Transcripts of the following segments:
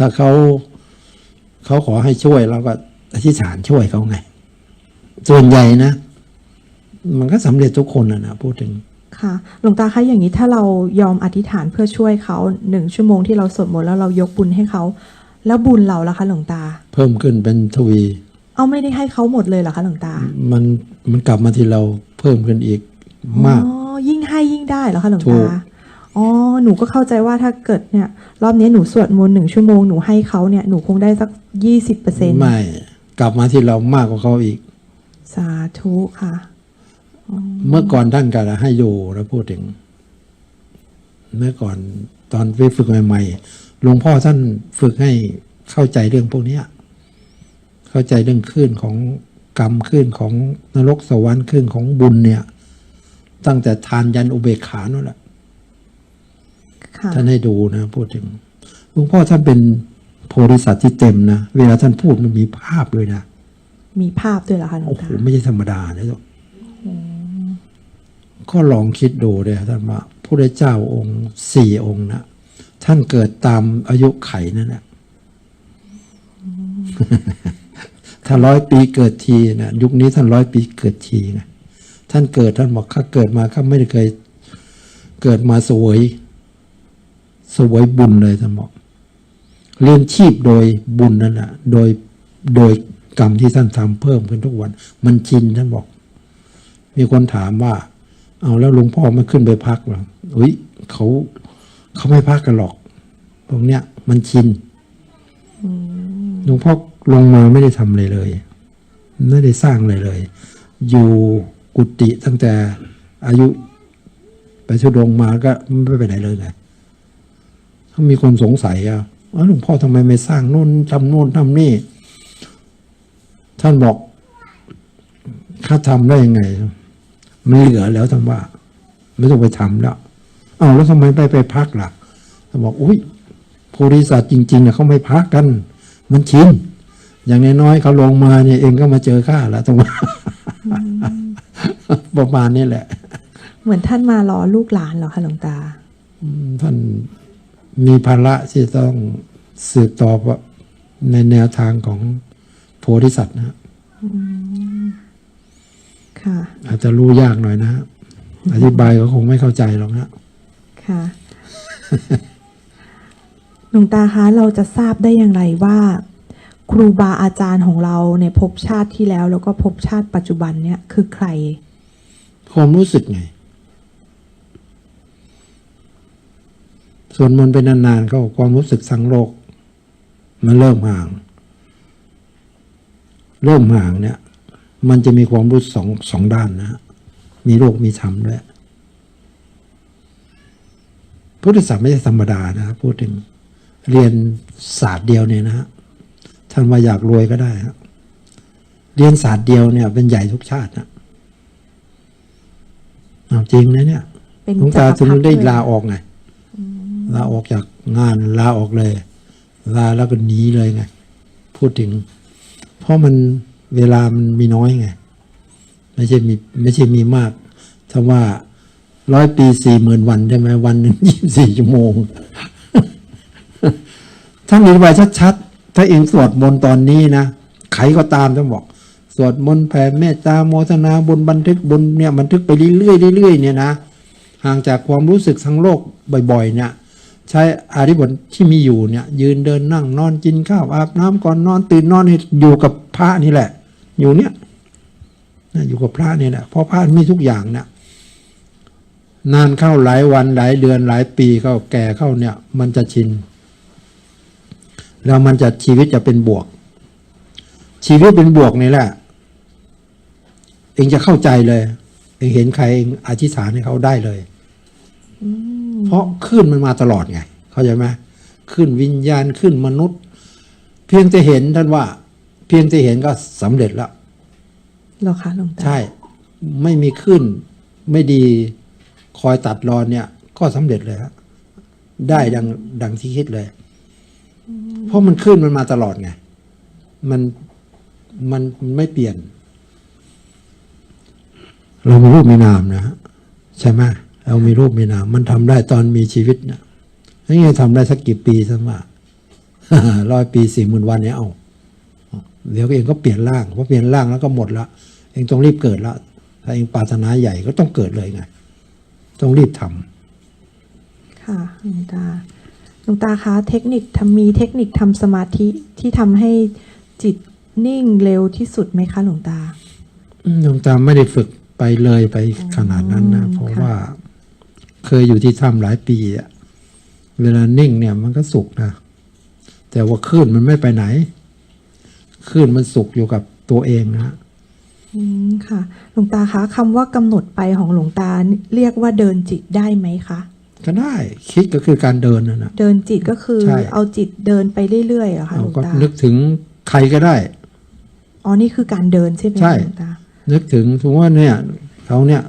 ถ้าเขาเขาขอให้ช่วยเราก็อธิษฐานช่วยเขาไง ส่วนใหญ่นะ มันก็สำเร็จทุกคนนะนะพูดถึง ค่ะ หลวงตาคะอย่างนี้ถ้าเรายอมอธิษฐานเพื่อช่วยเขาหนึ่งชั่วโมงที่เราสวดมนต์แล้วเรายกบุญให้เขาแล้วบุญเราล่ะคะหลวงตา เพิ่มขึ้นเป็นทวี เอาไม่ได้ให้เขาหมดเลยเหรอคะหลวงตา มันมันกลับมาที่เราเพิ่มขึ้นอีกมาก อ๋อ ยิ่งให้ยิ่งได้เหรอคะหลวงถูตาก อ๋อ หนูก็เข้าใจว่าถ้าเกิดเนี่ย รอบนี้หนูสวดมนต์หนึ่งชั่วโมงหนูให้เขาเนี่ยหนูคงได้สักยี่สิบเปอร์เซ็นต์ไม่ กลับมาที่เรามากกว่าเขาอีก สาธุค่ะ เมื่อก่อนท่านก็ให้อยู่แล้วพูดถึง เมื่อก่อนตอนไปฝึกใหม่ๆหลวงพ่อท่านฝึกให้เข้าใจเรื่องพวกเนี้ยเข้าใจเรื่องคลื่นของกรรมคลื่นของนรกสวรรค์คลื่นของบุญเนี่ย ตั้งแต่ทานยันอุเบกขานั่นแหละค่ะ ท่านให้ดูนะพูดถึงหลวงพ่อท่านเป็นโพธิสัตว์ที่เต็มนะเวลาท่านพูดมันมีภาพเลยนะมีภาพด้วยเหรอคะหลวโอ้งโหตาไม่ใช่ธรรมดานะจ๊ะก็ลองคิดดูเลยท่านว่าพระเจ้าองค์สี่องค์นะท่านเกิดตามอายุไขนั่นแหละถ้าร้อยปีเกิดทีนะยุคนี้ท่านร้อยปีเกิดทีไงท่านเกิดท่านบอกข้าเกิดมาข้าไม่ได้เคย เกิดมาสวย สวยบุญเลยท่านบอกเลี้ยงชีพโดยบุญนั่นแหะโดยโดยกรรมที่ท่านทำเพิ่มขึ้นทุกวัน มันชินท่านบอก มีคนถามว่า เอาแล้วหลวงพ่อไม่ขึ้นไปพักหรออุ้ยเขาเขาไม่พักกันหรอกตรงเนี้ย มันชินหลวงพ่อลงมาไม่ได้ทำอะไรเลย ไม่ได้สร้างอะไรเลย อยู่กุฏิตั้งแต่อายุไปชุดงมาก็ไม่ไปไหนเลยไง มีคนสงสัยอะว่าหลวงพ่อทำไมไม่สร้างโน่นทำโน่นทำนี่ ท่านบอกข้าทำได้ยังไง มันเหลือแล้วท่านว่า ไม่ต้องไปทำแล้วเอาวแล้วทำไมไปไปพักล่ะท่านบอกอุ้ยโพธิสัตว์จริงๆเนี่ยเขาไม่พักกัน มันชินอย่างน้อยๆเขาลงมาเนี่ยเองก็มาเจอข้าแล้วต้องว่าประมาณนี้แหละ เหมือนท่านมารอลูกหลานเหรอคะหลวงตาท่าน มีภาระที่ต้องสืบต่อในแนวทางของโพธิสัตว์นะฮะค่ะ อาจจะรู้ยากหน่อยนะฮะอธิบายก็คงไม่เข้าใจหรอกนะค่ะหลวงตาคะเราจะทราบได้อย่างไรว่า ครูบาอาจารย์ของเราในภพชาติที่แล้ว แล้วก็ภพชาติปัจจุบันเนี่ยคือใคร ความรู้สึกไง ส่วนมันต์เป็นนานๆก็ความรู้สึกสังโลก มันเริ่มห่าง เริ่มห่างเนี่ย มันจะมีความรู้สองสองด้านนะฮะมีโลกมีธรรมด้วยพุทธศาสนาไม่ใช่ธรรมดานะพูดถึงเรียนศาสตร์เดียวเนี่ยนะฮะท่านมาอยากรวยก็ได้ฮะเรียนศาสตร์เดียวเนี่ย เป็นใหญ่ทุกชาตินะเอาจริงนะเนี่ยเป็นหลวงตาถึงได้จักรพรรดิลาออกไง ลาออกจากงานลาออกเลย ลาแล้วก็หนีเลยไง พูดถึง เพราะมันเวลามันมีน้อยไง ไม่ใช่มีไม่ใช่มีมากถ้าว่าร้อยปีสี่หมื่นวันใช่ไหมวันหนึ่งยี่สิบสี่ชั่วโมง ถ้ามีไว้ชัดๆ ถ้าเองสวดมนต์ตอนนี้นะใครก็ตามต้องบอก สวดมนต์แผ่เมตตาโมทนาบนบันทึกบนเนี่ยบันทึกไปเรื่อยๆเรื่อยๆเนี่ยนะห่างจากความรู้สึกทั้งโลกบ่อยๆเนี่ย ใช้อาริบทที่มีอยู่เนี่ย ยืนเดินนั่งนอนกินข้าวอาบน้ำก่อนนอนตื่นนอนให้อยู่กับพระนี่แหละ อยู่เนี่ยอยู่กับพระนี่แหละเพราะพระมีทุกอย่างเนี่ยนานเข้าหลายวันหลายเดือนหลายปีเข้าแก่เข้าเนี่ย มันจะชิน แล้วมันจะชีวิตจะเป็นบวก ชีวิตเป็นบวกนี่แหละ เองจะเข้าใจเลย เองเห็นใครเองอธิษฐานให้เขาได้เลย เพราะขึ้นมันมาตลอดไง เข้าใจไหมขึ้นวิญญาณขึ้นมนุษย์ เพียงจะเห็นท่านว่า เพียงจะเห็นก็สำเร็จแล้วเหรอคะหลวงตาใช่ ไม่มีขึ้นไม่ดีคอยตัดรอนเนี่ย ก็สำเร็จเลยฮะได้ดังดังที่คิดเลย เพราะมันขึ้นมันมาตลอดไง มันมันมันไม่เปลี่ยน เรามีรูปมีนามนะฮะใช่ไหม เรามีรูปมีนามมันทำได้ตอนมีชีวิตนะนี่ทำได้สักกี่ปีสักว่าร้อยปีสี่หมื่นวันเนี่ยเอาเดี๋ยวเองก็เปลี่ยนร่างพอเปลี่ยนร่างแล้วก็หมดละเองต้องรีบเกิดละถ้าเองปรารถนาใหญ่ก็ต้องเกิดเลยไงต้องรีบทำค่ะหลวงตาหลวงตาคะเทคนิคทำมีเทคนิคทำสมาธิที่ทำให้จิตนิ่งเร็วที่สุดไหมคะหลวงตาอืมหลวงตาไม่ได้ฝึกไปเลยไปขนาดนั้นนะอืมเพราะค่ะว่า เคยอยู่ที่ถ้ำหลายปีอะเวลานิ่งเนี่ยมันก็สุขนะแต่ว่าคลื่นมันไม่ไปไหนคลื่นมันสุขอยู่กับตัวเองนะอืมค่ะ หลวงตาคะคำว่ากำหนดไปของหลวงตาเรียกว่าเดินจิตได้ไหมคะก็ได้คิดก็คือการเดินนะนะเดินจิตก็คือใช่เอาจิตเดินไปเรื่อยๆเหรอคะหเราลวงก็ตานึกถึงใครก็ได้อ๋อนี่คือการเดินใช่ไหมคะใช่หลวงตานึกถึงสมมติว่าเนี่ยเขาเนี่ย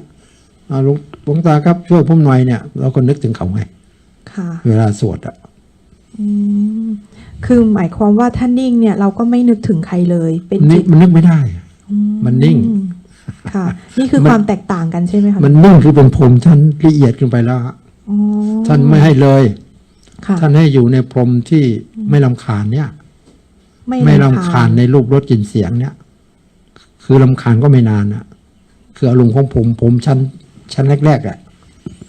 อ่าหลวงหลว งตาครับช่วยผมหน่อยเนี่ยเราก็นึกถึงเขาไงค่ะ เวลาสวดอะอืมคือหมายความว่าถ้านิ่งเนี่ย เราก็ไม่นึกถึงใครเลย เป็นนี่จิตมันนึกไม่ได้อืมันนิ่ง ค่ะ นี่คือมันความแตกต่างกันใช่ไหมคะมันนิ่งคือเป็นพรหมท่านละเอียดขึ้นไปแล้วฮะอ๋อท่านไม่ให้เลย ค่ะท่านให้อยู่ในพรหมที่ไม่ลำคาญเนี่ย ไม่ไม่รำลำคาญในรูปรสกลิ่นเสียงเนี่ย คือลำคาญก็ไม่นานนะคืออารมณ์ของผมผมชั้น ชั้นแรกๆอะ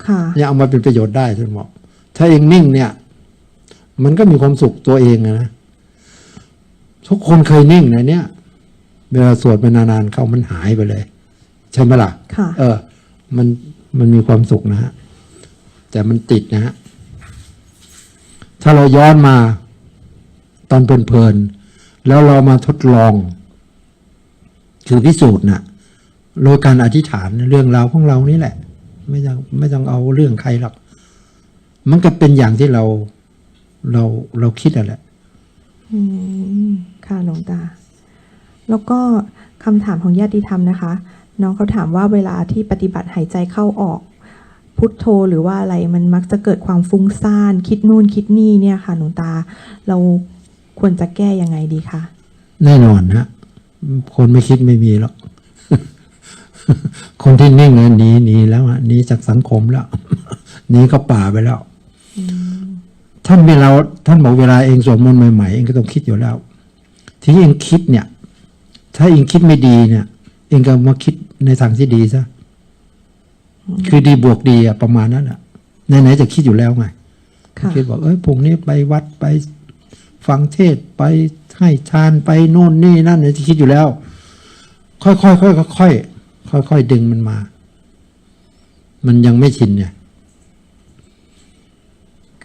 ค่ะเนี่ยเอามาเป็นประโยชน์ได้ท่านบอกถ้าเองนิ่งเนี่ย มันก็มีความสุขตัวเองอะนะทุกคนเคยนิ่งนะเนี่ย เวลาสวดไปนานๆเข้ามันหายไปเลย ใช่ไหมล่ะค่ะเออ มันมันมีความสุขนะฮะแต่มันติดนะฮะถ้าเราย้อนมาตอนเพลินๆแล้วเรามาทดลอง คือพิสูจน์นะ โดยการอธิษฐานเรื่องราวของเรานี่แหละ ไม่ต้องไม่ต้องเอาเรื่องใครหรอก มันก็เป็นอย่างที่เราเราเราคิดอะแหละอืมค่ะหลวงตา แล้วก็คำถามของญาติธรรมนะคะ น้องเขาถามว่าเวลาที่ปฏิบัติหายใจเข้าออก พุทโธหรือว่าอะไรมันมักจะเกิดความฟุ้งซ่าน คิดนู่นคิดนี่เนี่ยค่ะหลวงตา เราควรจะแก้ยังไงดีคะแน่นอนฮะคนไม่คิดไม่มีหรอก คนที่นิ่งเลยหนีหนีแล้วอะหนีจากสังคมแล้วหนีก็ป่าไปแล้วท่านเวลาท่านบอกเวลาเองสวดมนต์ใหม่ๆเองก็ต้องคิดอยู่แล้ว ที่เองคิดเนี่ย ถ้าเองคิดไม่ดีเนี่ย เองก็มาคิดในทางที่ดีซะคือดีบวกดีอะประมาณนั้นอะไหนๆจะคิดอยู่แล้วไงค่ะคิดบอกเอ้ยพรุ่งนี้ไปวัดไปฟังเทศน์ไปให้ทานไปโน่นนี่นั่นเนี่ยที่คิดอยู่แล้ว ค่อยๆค่อยๆค่อยๆ ค่อยๆดึงมันมา มันยังไม่ชินเนี่ย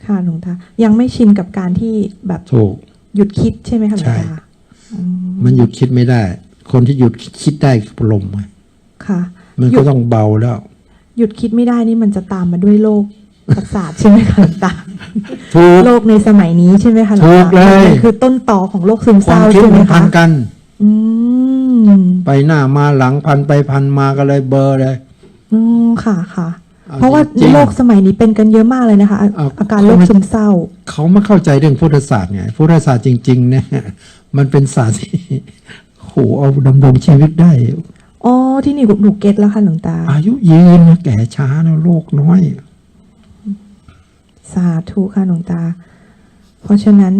ค่ะหลวงตา ยังไม่ชินกับการที่แบบถูก หยุดคิดใช่ไหมคะหลวงใช่ตามันหยุดคิดไม่ได้ คนที่หยุดคิดได้คือลมไงค่ะ มันหยุก็ดต้องเบาแล้ว หยุดคิดไม่ได้นี่มันจะตามมาด้วยโรคประสาทใช่ไหมคะหลวงตาถูกโรคในสมัยนี้ใช่ไหมคะหลวงถูตากเลยมันคือต้นต่อของโรคซึมคเศวามร้าคิดใช่ไหมมันพัคะนกัน อืม ไปหน้ามาหลังพันไปพันมาก็เลยเบลอร์เลยอืมค่ะค่ะเอาเพราะว่าจริงๆโรคสมัยนี้เป็นกันเยอะมากเลยนะคะอาเอาอาการโรคซึมเศร้า เขาไม่เข้าใจเรื่องพุทธศาสตร์ไงพุทธศาสตร์จริง ๆ เนี่ย มันเป็นศาสตร์ที่โหเอาดำรงชีวิตได้อ๋อที่นี่หนูเก็ตแล้วค่ะหลวงตา อายุยืนนะแก่ช้านะโรคน้อย สาธุค่ะหลวงตา เพราะฉะนั้น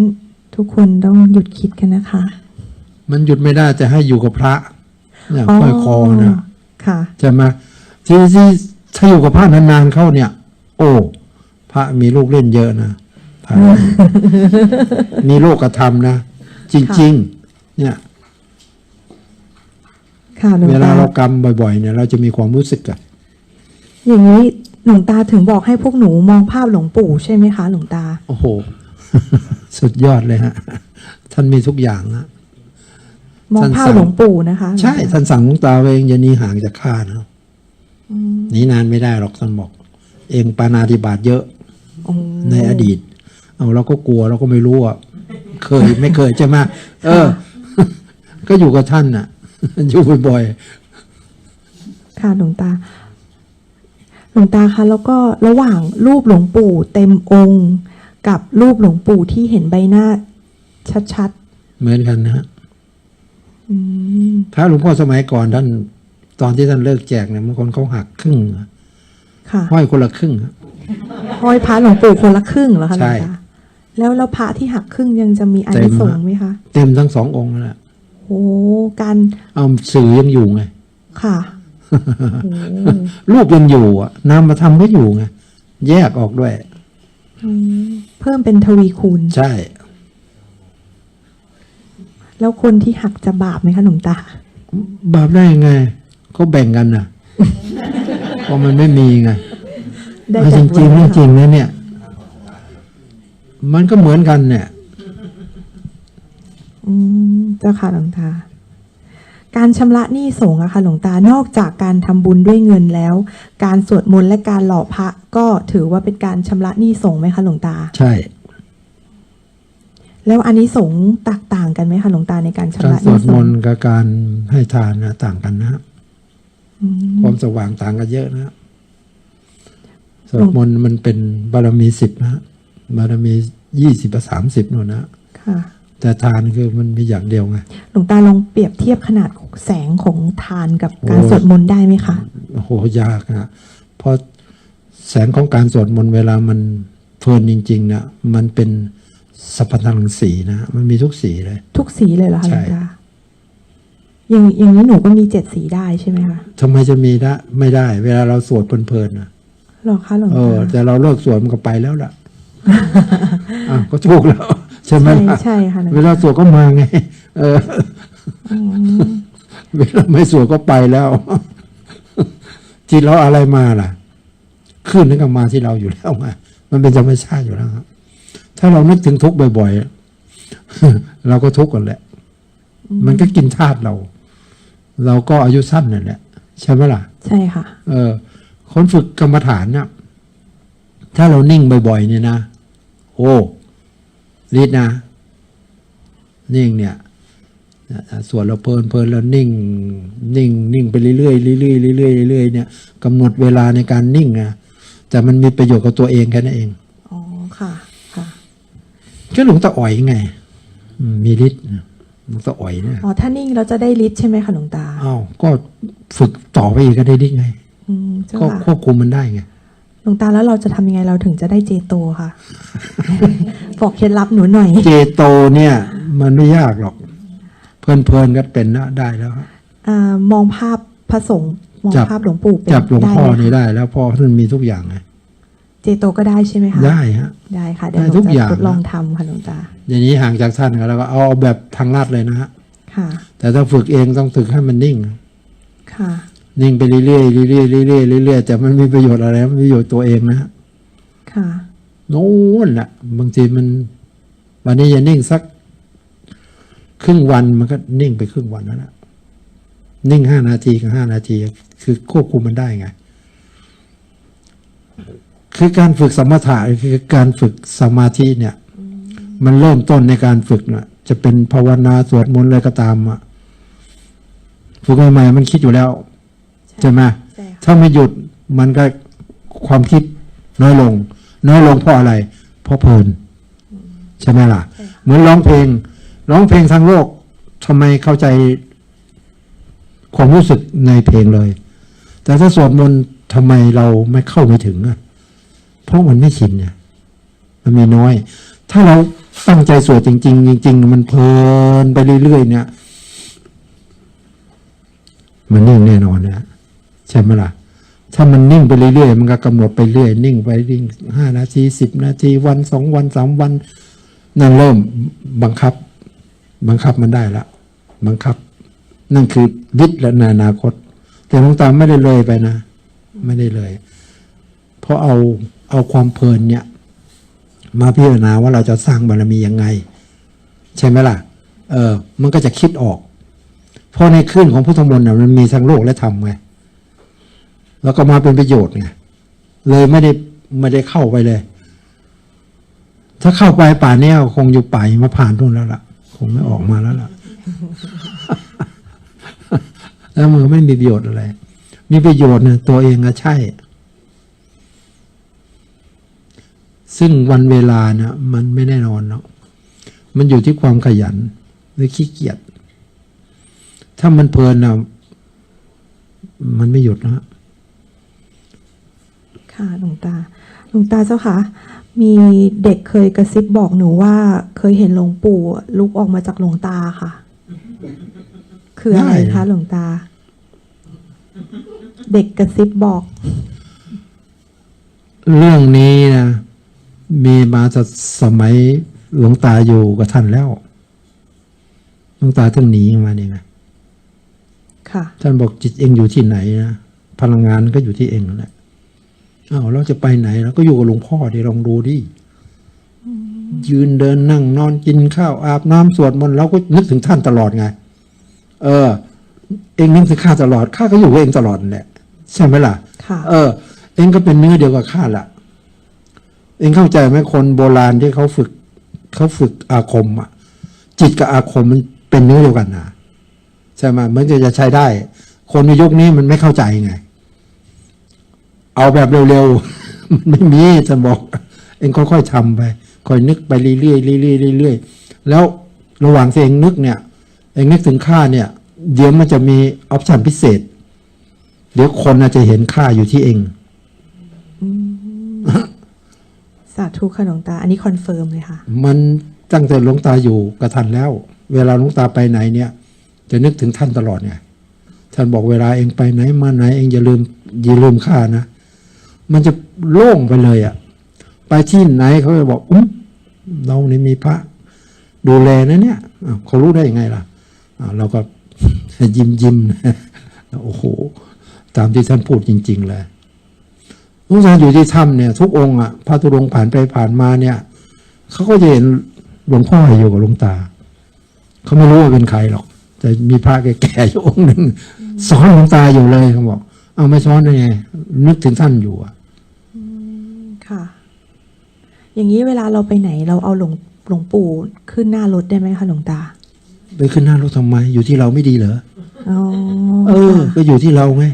ทุกคนต้องหยุดคิดกันนะคะ มันหยุดไม่ได้จะให้อยู่กับพระเนี่ยค่อยคอนะค่ะจะมาที่ที่ถ้าอยู่กับพระนานๆเข้าเนี่ย โอ้พระมีลูกเล่นเยอะนะพระมีโลกธรรมนะจริง ๆ เนี่ยค่ะหลวงเวลาตาเรากรรมบ่อย ๆ เนี่ย เราจะมีความรู้สึกอะอย่างนี้หลวงตาถึงบอกให้พวกหนูมองภาพหลวงปู่ใช่ไหมคะ หลวงตา โอ้โห สุดยอดเลยฮะ ท่านมีทุกอย่างนะ มองท่านภาพสั่งหลวงปู่นะคะ ใช่ท่านสั่งหลวงตาไว้เองอย่าหนีห่างจากข้านะหนีนานไม่ได้หรอกท่านบอก เองปานาธิบาตเยอะอ๋อในอดีต เอาเราก็กลัวเราก็ไม่รู้อะเคยไม่เคยใช่ไหมเออ ก็อยู่กับท่านน่ะ อยู่บ่อยค่ะหลวงตาหลวงตาคะแล้วก็ระหว่างรูปหลวงปู่ เต็มองค์ กับรูปหลวงปู่ที่เห็นใบหน้าชัดๆ เหมือนกันนะฮะๆอืม พระหลวงพ่อสมัยก่อนท่านตอนที่ท่านเลิกแจกเนี่ยบางคนเขาหักครึ่งค่ะห้อยคนละครึ่งอะห้อยพระหลวงปู่คนละครึ่งเหรอคะหลวงใช่ตาแล้วแล้วพระที่หักครึ่งยังจะมีอานิสงส์ไหมคะเต็มทั้งสององค์นั่นแหละโอ้การเอาสื่อยังอยู่ไง ค่ะโอ้รูปยังอยู่อะนามมาทำก็อยู่ไง แยกออกด้วยอืมเพิ่มเป็นทวีคูณ ใช่ แล้วคนที่หักจะบาปไหมคะหลวงตา บาปได้ยังไง ก็แบ่งกันน่ะเพราะมันไม่มีไงได้เอาจแต่ริงๆบุเรื่องญจริงนะเนี่ย มันก็เหมือนกันเนี่ย อืมเจ้าค่ะหลวงตาการชำระหนี้สงฆ์อะค่ะหลวงตานอกจากการทำบุญด้วยเงินแล้ว การสวดมนต์และการหล่อพระก็ถือว่าเป็นการชำระหนี้สงฆ์ไหมคะหลวงตา ใช่ แล้วอันนี้สงส์แตกต่างกันไหมคะหลวงตาในการชำการระสหนี้วดสมงนฆ์ต์กับการให้ทานนะต่างกันนะอืม ความสว่างต่างกันเยอะนะสวดมนต์มันเป็นบารมีสิบนะบารมียี่สิบสามสิบนู่นนะค่ะ แต่ทานคือมันมีอย่างเดียวไง หลวงตาลองเปรียบเทียบขนาดแสงของทานกับการโอ้ สวดมนต์ได้ไหมคะ โอ้โหยากนะเพราะแสงของการสวดมนต์เวลามันเพลินจริงๆนะมันเป็น สัพพทังสีนะ มันมีทุกสีเลย ทุกสีเลยเหรอคะหใช่ลวงตาอย่างอย่างนี้หนูก็มีเจ็ดสีได้ใช่ไหมคะทำไมจะมีได้ไม่ได้ เวลาเราสวดเพลินๆนะหรอคะหลวงเอตาอแต่เราเลิกสวดมันก็ไปแล้วล่ะอะก็ถูกแล้ว ใช่ไหมใช่ล่ะใช่ค่ะหลวงเวตาลาสวดก็มาไง เอออืมเวลาไม่สวดก็ไปแล้วที่เราอะไรมาล่ะ ขึ้นนั่นก็มาที่เราอยู่แล้วไงมันเป็นธรรมชาติอยู่แล้วครับ ถ้าเรานึกถึงทุกข์บ่อยๆ เราก็ทุกข์กันแหละ มันก็กินธาตุเรา เราก็อายุสั้นนั่นแหละใช่ไหมล่ะ ใช่ค่ะ เออ คนฝึกกรรมฐานเนี่ยถ้าเรานิ่งบ่อยๆเนี่ยนะ โอ้รีดนะ นิ่งเนี่ยส่วนเราเพลินเพลินแล้วนิ่ง นิ่ง นิ่งไปเรื่อยๆเรื่อยๆเรื่อยๆเรื่อยๆเนี่ยกำหนดเวลาในการนิ่งนะแต่มันมีประโยชน์กับตัวเองแค่นั้นเองอ๋อค่ะค่ะ ก็หลวงตาอ๋อยไงอืมมีฤทธิ์นะหลวงตาอ๋อยเนี่ยอ๋อถ้านิ่งเราจะได้ฤทธิ์ใช่ไหมคะหลวงตาอ้าวก็ฝึกต่อไปอีกก็ได้ฤทธิ์ไงอืมเจ้าก็ค่ะควบคุมมันได้ไงหลวงตาแล้วเราจะทำยังไงเราถึงจะได้เจโตค่ะบอกเคล็ดลับหนูหน่อย เจโตเนี่ย มันไม่ยากหรอก เพลินๆก็เป็นนะได้แล้วครับอ่ามองภาพพระสงฆ์มองจับภาพหลวงปู่เป็นจับหลวงพ่อได้ไหมนี่คะได้ แล้วพ่อท่านมีทุกอย่างไงเจ โตก็ได้ใช่ไหมคะได้ฮะได้ค่ะเดี๋ยวได้หนูทุกจะอย่างทดลองทำค่ะหลวงตาอย่างนี้ห่างจากท่านก็แล้วก็เอาแบบทางลาดเลยนะฮะค่ะแต่ถ้าฝึกเองต้องฝึกให้มันนิ่ง ค่ะ นิ่งไปเรื่อยๆเรื่อยๆเรื่อยๆเรื่อยๆแต่มันมีประโยชน์อะไรมันมีประโยชน์ตัวเองนะฮะค่ะโน่นแหละบางทีมัน วันนี้อย่านิ่งสัก ครึ่งวันมันก็นิ่งไปครึ่งวันแล้วนะนิ่งห้านาทีกับห้านาที คือควบคุมมันได้ไง คือการฝึกสมถะคือการฝึกสมาธิเนี่ย มันเริ่มต้นในการฝึกนะจะเป็นภาวนาสวดมนต์อะไรก็ตามอะฝึกใหม่ๆมันคิดอยู่แล้วใช่ไหมใช่ค่ะถ้าไม่หยุดมันก็ความคิดน้อยลง น้อยลงเพราะอะไร เพราะเพลินใช่ไหมล่ะ เหมือนร้องเพลง ร้องเพลงทางโลกทำไมเข้าใจความรู้สึกในเพลงเลย แต่ถ้าสวดมนต์ทำไมเราไม่เข้าไม่ถึงอะ เพราะมันไม่ชินเนี่ย มันมีน้อย ถ้าเราตั้งใจสวดจริง ๆ จริง ๆ มันเพลินไปเรื่อยๆเนี่ย มันนิ่งแน่นอนนะใช่ไหมล่ะถ้ามันนิ่งไปเรื่อยๆ มันก็กำหนดไปเรื่อย นิ่งไปนิ่งห้านาทีสิบนาทีวันสองวันสามวัน นั่นเริ่มบังคับ บังคับมันได้ละ บังคับ นั่นคือวิทย์และนอนาคต แต่หลวงตาไม่ได้เลยไปนะ ไม่ได้เลย เพราะเอา เอาความเพลินเนี่ย มาพิจารณาว่าเราจะสร้างบารมียังไง ใช่ไหมล่ะ เออ มันก็จะคิดออก เพราะในคลื่นของพุทธมนต์น่ะมันมีทั้งโลกและธรรมไงแล้วก็มาเป็นประโยชน์ไงเลยไม่ได้ไม่ได้เข้าไปเลย ถ้าเข้าไปป่าเนี้ยคงอยู่ป่ามาผ่านทุ่นแล้วล่ะ คงไม่ออกมาแล้วล่ะ แล้วมันก็ไม่มีประโยชน์อะไร มีประโยชน์เนี่ยตัวเองอะใช่ ซึ่งวันเวลานะมันไม่แน่นอนเนาะมันอยู่ที่ความขยันหรือขี้เกียจถ้ามันเพลินนะมันไม่หยุดนะค่ะหลวงตาหลวงตาเจ้าค่ะมีเด็กเคยกระซิบบอกหนูว่า เคยเห็นหลวงปู่ลุกออกมาจากหลวงตาค่ะ คืออะไรได้คะหลวงตา เด็กกระซิบบอก เรื่องนี้นะ มีมาจากสมัยหลวงตาอยู่กับท่านแล้วหลวงตาถึงหนีมานี่นะค่ะท่านบอกจิตเองอยู่ที่ไหนนะพลังงานก็อยู่ที่เองนั่นแหละอ้าวเราจะไปไหนเราก็อยู่กับหลวงพ่อดิลองดูดิยืนเดินนั่งนอนกินข้าวอาบน้ำสวดมนต์เราก็นึกถึงท่านตลอดไง เออ เองนึกถึงข้าตลอดข้าก็อยู่กับเองตลอดนั่นแหละใช่ไหมล่ะค่ะเออ เองก็เป็นเนื้อเดียวกับข้าละ เองเข้าใจไหมคนโบราณที่เขาฝึกเขาฝึกอาคมอะ จิตกับอาคมมันเป็นเนื้อเดียวกันนะใช่ไหมมันก็จะใช้ได้ คนในยุคนี้มันไม่เข้าใจไง เอาแบบเร็วๆ มันไม่มีจะบอก เองค่อยๆทำไปค่อยนึกไปเรื่อยๆเรื่อยๆเรื่อยๆแล้วระหว่างที่เองนึกเนี่ย เองนึกถึงค่าเนี่ย เดี๋ยวมันจะมีออปชันพิเศษ เดี๋ยวคนอาจจะเห็นค่าอยู่ที่เอง สาธุค่ะหลวงตา อันนี้คอนเฟิร์มเลยค่ะ มันตั้งแต่หลวงตาอยู่กับท่านแล้ว เวลาหลวงตาไปไหนเนี่ย จะนึกถึงท่านตลอดไงท่านบอกเวลาเองไปไหนมาไหนเองอย่าลืมอย่าลืมข้านะ มันจะโล่งไปเลยอะ่ะ ไปที่ไหนเขาจะบอกอุ้มเรานี่มีพระ ดูแลนะเนี่ยเขารู้ได้ยังไงล่ะเราก็ยิ้มยิ้มโอ้โห ตามที่ท่านพูดจริง ๆ เลย หลวงตาอยู่ที่ถ้ำเนี่ย ทุกองค์อะพระธุดงค์ผ่านไปผ่านมาเนี่ยเขาก็จะเห็นหลวงพ่ออยู่กับหลวงตาเขาไม่รู้ว่าเป็นใครหรอก แต่มีพระแก่ๆอยู่องค์หนึ่งสอนหลวงตาอยู่เลยเขาบอกเอาไม่สอนได้ไงนึกถึงท่านอยู่อะค่ะ อย่างนี้เวลาเราไปไหน เราเอาหลวงหลวงปู่ขึ้นหน้ารถได้ไหมคะหลวงตา ไปขึ้นหน้ารถทำไม อยู่ที่เราไม่ดีเหรออ๋อเออค่ะก็อยู่ที่เราไง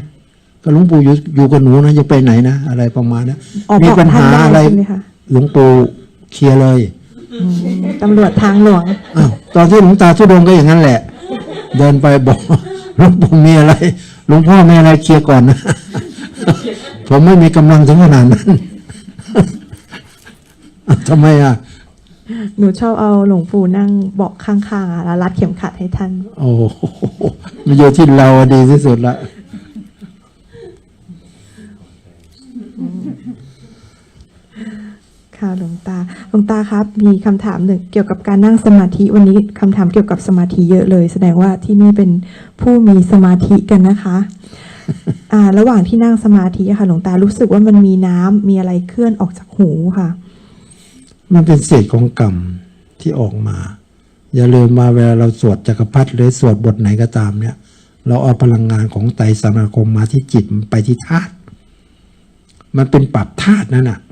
ก็หลวงปู่อยู่อยู่กับหนูนะจะไปไหนนะอะไรประมาณนะออกมีบอกปัญท่านหาได้อะไรใช่ไหมคะ หลวงปู่เคลียร์เลยอืมตำรวจทางหลวง อ้าวตอนที่หลวงตาทุดงค์ก็อย่างนั้นแหละ เดินไปบอกหลวงปู่มีอะไรหลวงพ่อมีอะไรเคลียร์ก่อนนะ ผมไม่มีกำลังถึงขนาดนั้นอ้าวทำไมอะ หนูชอบเอาหลวงปู่นั่งเบาะข้างๆอะแล้วรัดเข็มขัดให้ท่าน โอ้โหมันอยู่ที่เราอะดีที่สุดละ ค่ะหลวงตาหลวงตาครับ มีคำถามหนึ่งเกี่ยวกับการนั่งสมาธิวันนี้คำถามเกี่ยวกับสมาธิเยอะเลย แสดงว่าที่นี่เป็นผู้มีสมาธิกันนะคะอ่าระหว่างที่นั่งสมาธิอะค่ะหลวงตารู้สึกว่ามันมีน้ำมีอะไรเคลื่อนออกจากหูค่ะ มันเป็นเศษของกรรมที่ออกมา อย่าลืมมาเวลาเราสวดจักรพรรดิหรือสวดบทไหนก็ตามเนี่ย เราเอาพลังงานของไตรสรณคมมาที่จิตมันไปที่ธาตุมันเป็นปรับธาตุนั่นน่ะปรับ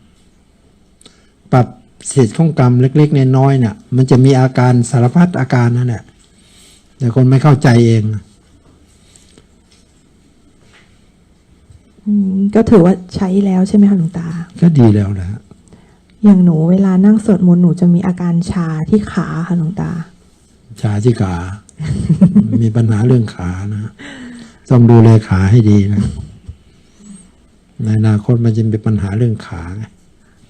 เศษของกรรมเล็ก ๆ น้อยๆเนี่ยมันจะมีอาการสารพัดอาการนั่นแหละแต่คนไม่เข้าใจเองอืมก็ถือว่าใช้แล้วใช่ไหมคะหลวงตา ก็ดีแล้วนะฮะอย่างหนูเวลานั่งสวดมนต์หนูจะมีอาการชาที่ขาค่ะหลวงตา ชาที่ขา มีปัญหาเรื่องขานะ ต้องดูแลขาให้ดีนะ ในอนาคตมันจะมีปัญหาเรื่องขาไง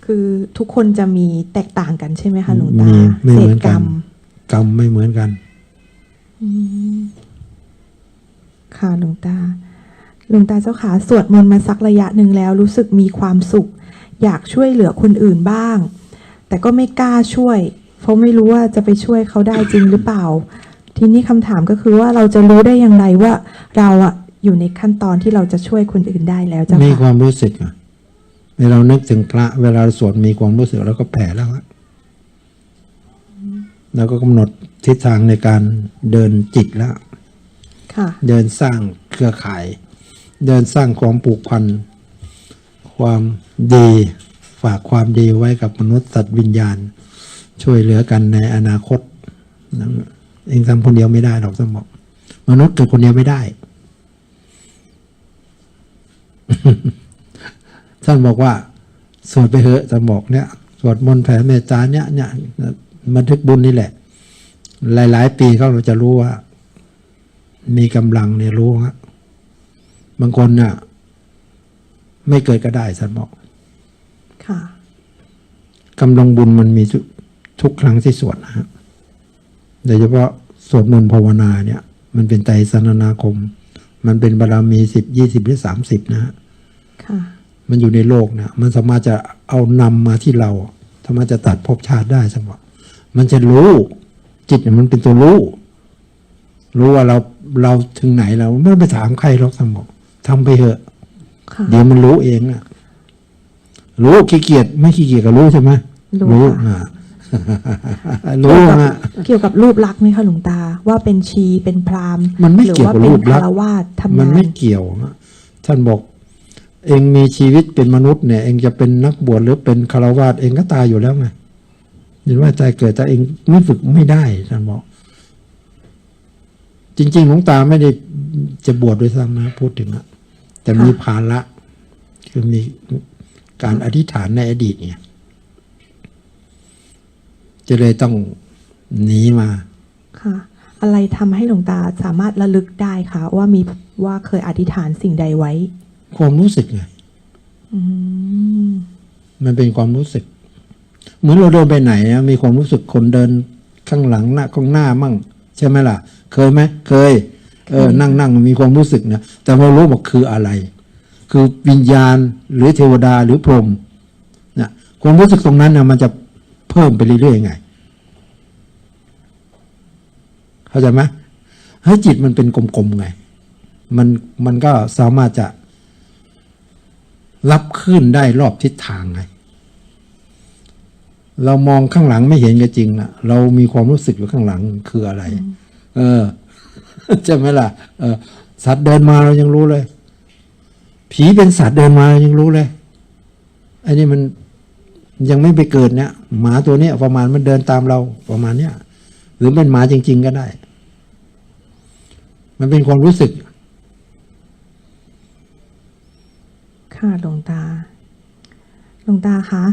คือทุกคนจะมีแตกต่างกันใช่ไหมคะหลวงตามีไม่เศเหมืษอนกรกัรนมกรรมไม่เหมือนกันค่ะหลวงตาหลวงตาเจ้าขาสวดมนต์มาสักระยะหนึ่งแล้ว รู้สึกมีความสุข อยากช่วยเหลือคนอื่นบ้าง แต่ก็ไม่กล้าช่วย เพราะไม่รู้ว่าจะไปช่วยเขาได้จริงหรือเปล่า ทีนี้คำถามก็คือว่าเราจะรู้ได้อย่างไรว่า เราอะอยู่ในขั้นตอนที่เราจะช่วยคนอื่นได้แล้วเจ้ามีคค่ะวามรู้สึกอะ เวลาเรานึกถึงพระเวลาเราสวดมีความรู้สึกแล้วก็แผ่แล้วอะแล้วก็กำหนดทิศทางในการเดินจิตแล้วค่ะเดินสร้างเครือข่าย เดินสร้างความผูกพัน ความดีฝากความดีไว้กับมนุษย์สัตว์วิญญาณ ช่วยเหลือกันในอนาคตนะเองทำคนเดียวไม่ได้หรอกสมบอกมนุษย์เกิดคนเดียวไม่ได้ ท่านบอกว่าสวดไปเถอะท่านบอกเนี่ยสวดมนต์แผ่เมตตาเนี่ยเนี่ยบันทึกบุญนี่แหละ หลาย ๆ ปีเขาจะรู้ว่า มีกำลังเนี่ยรู้ฮะบางคนน่ะ ไม่เกิดก็ได้ท่านบอกค่ะกกำลังบุญมันมีทุกทุกครั้งที่สวดนะฮะโดยเฉพาะสวดมนต์ภาวนาเนี่ย มันเป็นไตรสรณนาคม มันเป็นบารมีสิบยี่สิบหรือสามสิบนะฮะค่ะ มันอยู่ในโลกเนี่ยมันสามารถจะเอานำมาที่เราสามารถจะตัดภพชาติได้สมองมันจะรู้ จิตเนี่ยมันเป็นตัวรู้ รู้ว่าเราเราถึงไหนแล้วไม่ต้องไปถามใครหรอกสมองทำไปเถอะค่ะเดี๋ยวมันรู้เองอะรู้ขี้เกียจไม่ขี้เกียจก็รู้ใช่ไหมรู้ค่ะอ่ารู้ฮะเกี่ยวกับรูปลักษณ์ไหมคะหลวงตา ว่าเป็นชีเป็นพราหมณ์มันไม่หรือเกี่ยวว่ากับเป็นรูปลักษณ์คารวาสทำมันงานไม่เกี่ยวฮะท่านบอก เองมีชีวิตเป็นมนุษย์เนี่ย เองจะเป็นนักบวชหรือเป็นคารวาสเองก็ตายอยู่แล้วไงเห็นว่าตายเกิดแต่เองไม่ฝึกไม่ได้ท่านบอก จริงๆหลวงตาไม่ได้จะบวชด้วยซ้ำนะพูดถึงอะแต่มีภาระคือมีการอธิษฐานในอดีตเนี่ย จะเลยต้องหนีมา ค่ะ อะไรทำให้หลวงตาสามารถระลึกได้คะว่ามีว่าเคยอธิษฐานสิ่งใดไว้ ความรู้สึกไงอืมมันเป็นความรู้สึก เหมือนเราเดินไปไหนนะมีความรู้สึกคนเดินข้างหลังหน้าข้างหน้ามั่ง ใช่ไหมล่ะ เคยไหมเคย เออ นั่งนั่งมีความรู้สึกนะแต่เรารู้ว่าคืออะไร คือวิญญาณหรือเทวดาหรือพรหมนะความรู้สึกตรงนั้นนะมันจะเพิ่มไปเรื่อยๆไงเข้าใจไหมเฮ้ยจิตมันเป็นกลมๆไง มันมันก็สามารถจะ รับขึ้นได้รอบทิศทางไง เรามองข้างหลังไม่เห็นก็จริงนะเรามีความรู้สึกอยู่ข้างหลังคืออะไร เออใช่ไหมล่ะเออสัตว์เดินมาเรายังรู้เลย ผีเป็นสัตว์เดินมาเรายังรู้เลยไอ้นี่มันยังไม่ไปเกิดเนี่ยหมาตัวเนี้ยประมาณมันเดินตามเราประมาณเนี้ยหรือเป็นหมาจริง ๆ ก็ได้ มันเป็นความรู้สึก ค่ะหลวงตา หลวงตาคะ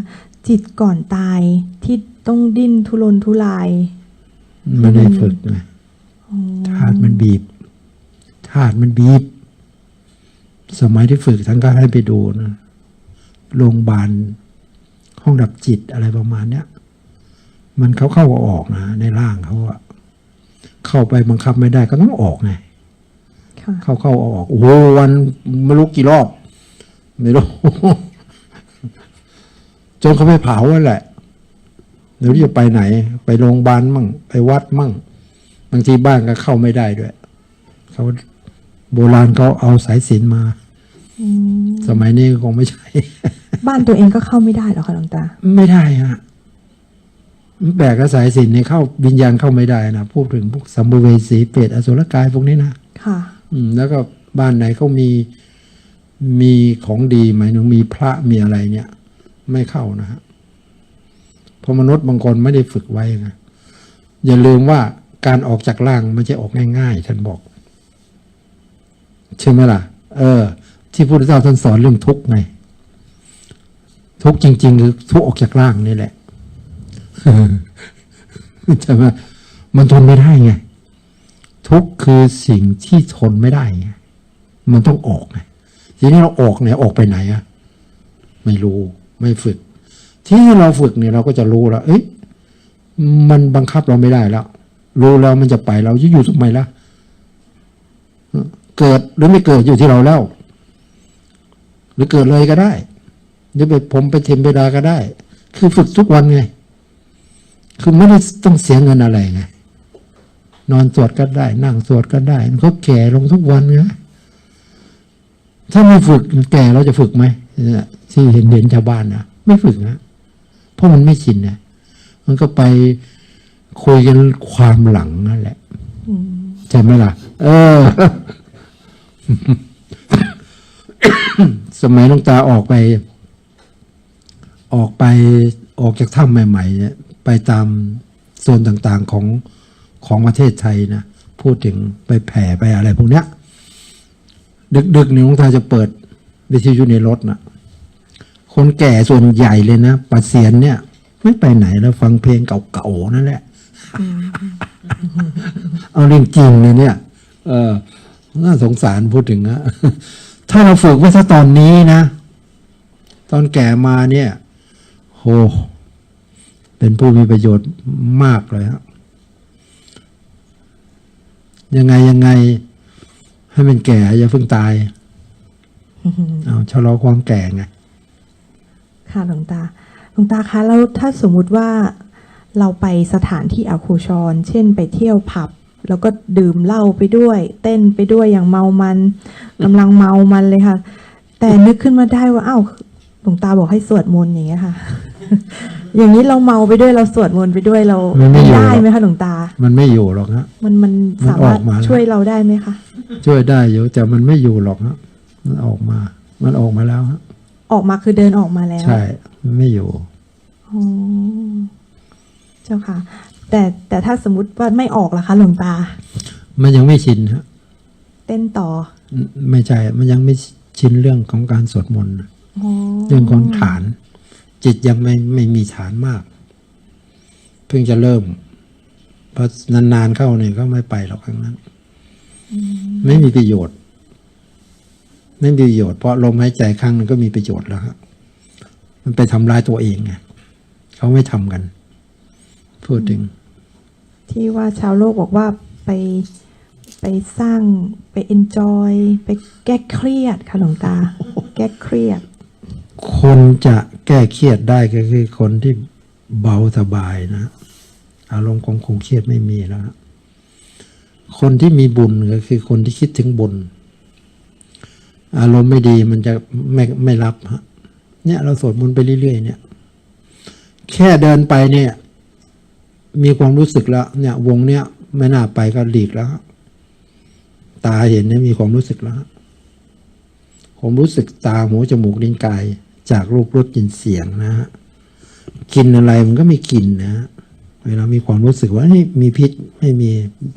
จิตก่อนตายที่ต้องดิ้นทุรนทุรายมันได้ฝึกไงธาตุมันบีบธาตุมันบีบ สมัยที่ฝึกท่านก็ให้ไปดูนะโรงพยาบาลห้องดับจิตอะไรประมาณเนี้ยมันเข้าเข้าออกนะในร่างเขาอะเข้าไปบังคับไม่ได้ก็ต้องออกไงค่ะเข้าเข้าออกโอ้โหวันไม่รู้กี่รอบ ไม่รู้จนเขาไปเผาแล้วแหละเดี๋ยวจะไปไหน ไปโรงพยาบาลมั่ง ไปวัดมั่ง บางทีบ้านก็เข้าไม่ได้ด้วย เขาโบราณเขาเอาสายสิญจนมาอืมสมัยนี้คงไม่ใช่ บ้านตัวเองก็เข้าไม่ได้เหรอคะหลวงตา ไม่ได้ฮะแบกกระสายสิญจนเนี่ยเข้าวิญญาณเข้าไม่ได้นะพูดถึงพวกสัมภเวสีเปรตอสุรกายพวกนี้นะค่ะ อืม แล้วก็บ้านไหนเขามี มีของดีไหมายถึงมีพระมีอะไรเนี่ย ไม่เข้านะฮะเพราะมนุษย์บางคนไม่ได้ฝึกไว้ไงอย่าลืมว่าการออกจากร่างไม่ใช่ออกง่าย ๆ ท่านบอก ใช่ไหมล่ะ เออ ที่พุทธเจ้าท่านสอนเรื่องทุกข์ไง ทุกข์จริง ๆ คือทุกข์ออกจากร่างนี่แหละใช่ไหมมันทนไม่ได้ไง ทุกข์คือสิ่งที่ทนไม่ได้ไงมันต้องออกไง ทีนี้เราออกเนี่ยออกไปไหนอะไม่รู้ไม่ฝึก ที่เราฝึกเนี่ยเราก็จะรู้แล้วเอ้ยมันบังคับเราไม่ได้แล้ว รู้แล้วมันจะไปเราจะอยู่ทำไมล่ะเกิดหรือไม่เกิดอยู่ที่เราแล้ว หรือเกิดเลยก็ได้ หรือไปผมไปเทมเบดาก็ได้ คือฝึกทุกวันไง คือไม่ได้ต้องเสียเงินอะไรไงนอนสวดก็ได้ นั่งสวดก็ได้มันก็แก่ลงทุกวันไง ถ้าไม่ฝึกแก่เราจะฝึกไหมเนี่ยที่เห็นเห็นชาวบ้านนะไม่ฝึกนะเพราะมันไม่ชินนะมันก็ไปคุยกันความหลังนั่นแหละใช่ไหมล่ะ เออ สมัยหลวงตาออกไป ออกไปออกจากถ้ำใหม่ ๆ เนี่ย ไปตามโซนต่างๆของของประเทศไทยนะ พูดถึงไปแผ่ไปอะไรพวกเนี้ย ดึกๆนี่หลวงตาจะเปิดวิทยุในรถนะคนแก่ส่วนใหญ่เลยนะปัดเสียนเนี่ย ไม่ไปไหนแล้วฟังเพลงเก่าๆนั่นแหละ เอาเรื่องจริงเลยเนี่ย เออน่าสงสารพูดถึงนะถ้าเราฝึกไว้ซะตอนนี้นะ ตอนแก่มาเนี่ย โห เป็นผู้มีประโยชน์มากเลยฮะยังไงยังไง ให้มันแก่อย่าเพิ่งตาย เอาชะลอความแก่ไงค่ะหลวงตาหลวงตาคะแล้วถ้าสมมุติว่าเราไปสถานที่อโคชรเช่นไปเที่ยวผับ แล้วก็ดื่มเหล้าไปด้วย เต้นไปด้วยอย่างเมามันกำลังเมามันเลยค่ะ แต่นึกขึ้นมาได้ว่าอ้าวหลวงตาบอกให้สวดมนต์อย่างเงี้ยค่ะ อย่างนี้เราเมาไปด้วยเราสวดมนต์ไปด้วยเรามันไม่อยู่ ได้ไหมคะหลวงตา มันไม่อยู่หรอกฮะ มันมันมันสามารถออกมาแล้ว ช่วยเราได้ไหมคะช่วยได้อยู่แต่มันไม่อยู่หรอกฮะมันออกมา มันออกมาแล้วฮะออกมาคือเดินออกมาแล้วใช่มันไม่อยู่ อ๋อเจ้าค่ะ แต่แต่ถ้าสมมติว่าไม่ออกล่ะคะหลวงตา มันยังไม่ชินฮะเต้นต่อไม่ใช่ มันยังไม่ชินเรื่องของการสวดมนต์อ๋อเรื่องของฐาน จิตยังไม่ไม่มีฐานมาก เพิ่งจะเริ่มพอนานๆเข้าเนี่ยก็ไม่ไปหรอกครั้งนั้น ไม่มีประโยชน์ ไม่มีประโยชน์เพราะลมหายใจครั้งหนึงก็มีประโยชน์แล้วฮะมันไปทำร้ายตัวเองไงเขาไม่ทำกัน พูดถึง ที่ว่าชาวโลกบอกว่าไปไปสร้างไปเอนจอย ไปแก้เครียดค่ะหลวงตา แก้เครียด คนจะแก้เครียดได้ก็คือคนที่เบาสบายนะ อารมณ์ของคงเครียดไม่มีแล้วนะคนที่มีบุญก็คือคนที่คิดถึงบุญ อารมณ์ไม่ดีมันจะไม่ไม่รับฮะเนี่ยเราสวดมนต์ไปเรื่อยๆเนี่ย แค่เดินไปเนี่ย มีความรู้สึกแล้ว เนี่ย วงเนี้ยไม่น่าไปก็หลีกแล้วตาเห็นเนี่ยมีความรู้สึกแล้วผมรู้สึกตาหูจมูกลิ้นกาย จากรูปรสกลิ่นเสียงนะฮะกินอะไรมันก็ไม่กินนะฮะเวลามีความรู้สึกว่านี่มีพิษไม่มี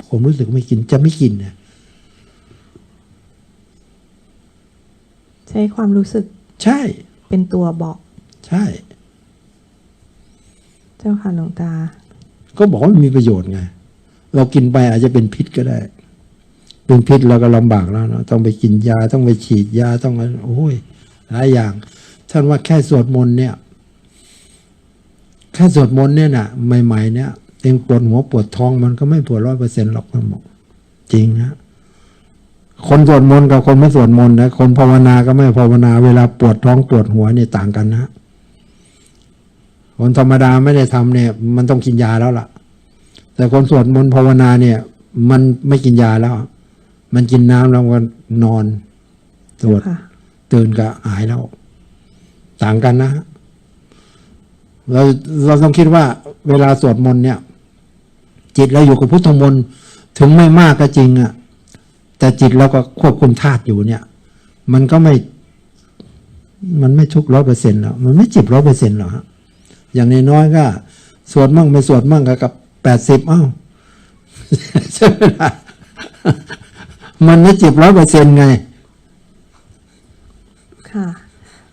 ผมรู้สึกไม่กินจะไม่กินเนี่ยใช้ความรู้สึก ใช่ เป็นตัวบอก ใช่ เจ้าค่ะหลวงตา ก็บอกว่ามันมีประโยชน์ไงเรากินไปอาจจะเป็นพิษก็ได้ เป็นพิษเราก็ลำบากแล้วเนาะต้องไปกินยาต้องไปฉีดยาต้องอะไรโอ้ยหลายอย่าง ท่านว่าแค่สวดมนต์เนี่ย แค่สวดมนต์เนี่ยนะใหม่ๆเนี่ยเองปวดหัวปวดท้องมันก็ไม่ปวดร้อยเปอร์เซ็นต์หรอกท่านบอกจริงนะคนสวดมนต์กับคนไม่สวดมนต์นะคนภาวนาก็ไม่ภาวนา เวลาปวดท้องปวดหัวเนี่ยต่างกันนะคนธรรมดาไม่ได้ทำเนี่ย มันต้องกินยาแล้วล่ะ แต่คนสวดมนต์ภาวนาเนี่ย มันไม่กินยาแล้ว มันกินน้ำแล้วก็นอนสวดค่ะตื่นก็หายแล้ว ต่างกันนะเราเราต้องคิดว่าเวลาสวดมนต์เนี่ย จิตเราอยู่กับพุทธมนต์ถึงไม่มากก็จริงอะแต่จิตเราก็ควบคุมธาตุอยู่เนี่ย มันก็ไม่ มันไม่ทุกร้อยเปอร์เซ็นต์หรอกมันไม่จิบร้อยเปอร์เซ็นต์หรอกฮะอย่างน้อยๆก็ สวดมั่งไม่สวดมั่งก็กับแปดสิบเอ้าใช่ไหมล่ะมันไม่จิบร้อยเปอร์เซ็นต์ไง ค่ะ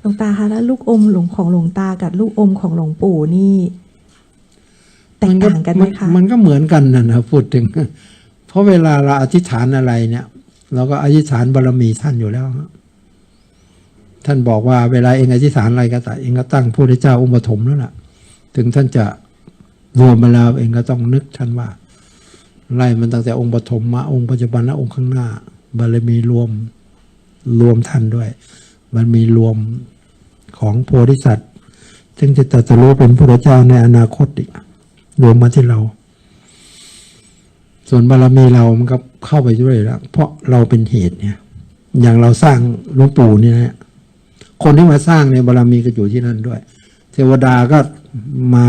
หลวงตาคะแล้วลูกอมหลวงของหลวงตากับลูกอมของหลวงปู่นี่แตกต่างกันไหมคะมันก็เหมือนกันนะนะพูดถึง เพราะเวลาเราอธิษฐานอะไรเนี่ยเราก็อธิษฐานบารมีท่านอยู่แล้วท่านบอกว่าเวลาเองอธิษฐานอะไรก็แต่เองก็ตั้งพระพุทธเจ้าองค์ปฐมแล้วล่ะ ถึงท่านจะรวมมาแล้วเองก็ต้องนึกท่านว่าไล่มันตั้งแต่องค์ปฐมมาองค์ปัจจุบันและองค์ข้างหน้าบารมีรวมรวมท่านด้วยบารมีรวม ของโพธิสัตว์ซึ่งจะตรัสรู้เป็นพระเจ้าในอนาคตอีกรวมมาที่เรา ส่วนบารมีเรามันก็เข้าไปด้วยแล้วเพราะเราเป็นเหตุเนี่ย อย่างเราสร้างหลวงปู่เนี่ยนะคนที่มาสร้างเนี่ยบารมีก็อยู่ที่นั่นด้วย เทวดาก็มา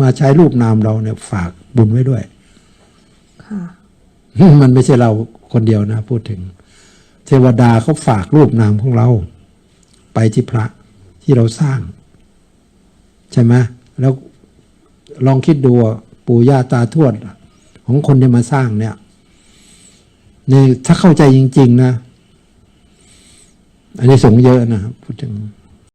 มาใช้รูปนามเราเนี่ย ฝากบุญไว้ด้วยค่ะมันไม่ใช่เราคนเดียวนะ พูดถึง เทวดาเขาฝากรูปนามของเรา ไปที่พระที่เราสร้าง ใช่ไหมแล้วลองคิดดูปู่ย่าตาทวด ของคนที่มาสร้างเนี่ยนี่ถ้าเข้าใจจริง ๆ นะ อันนี้สงเยอะนะครับพูดถึง